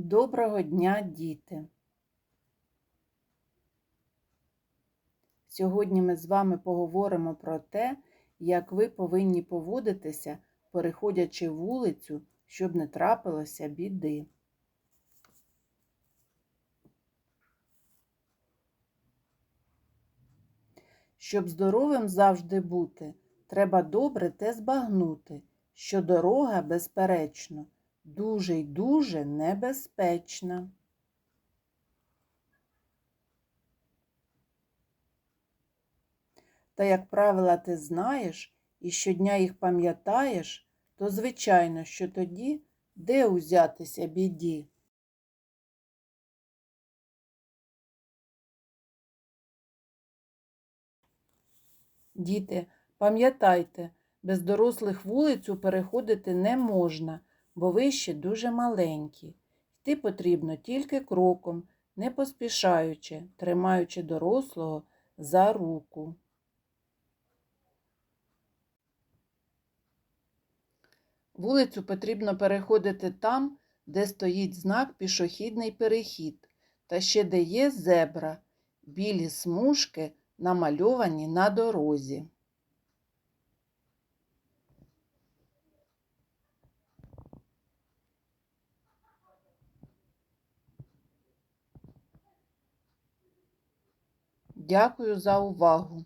Доброго дня, діти! Сьогодні ми з вами поговоримо про те, як ви повинні поводитися, переходячи вулицю, щоб не трапилося біди. Щоб здоровим завжди бути, треба добре те збагнути, що дорога, безперечно, дуже й дуже небезпечна. Та як правила ти знаєш і щодня їх пам'ятаєш, то звичайно, що тоді де узятися біді. Діти, пам'ятайте, без дорослих вулицю переходити не можна, бо ви ще дуже маленькі. Йти потрібно тільки кроком, не поспішаючи, тримаючи дорослого за руку. Вулицю потрібно переходити там, де стоїть знак пішохідний перехід, та ще де є зебра, білі смужки намальовані на дорозі. Дякую за увагу!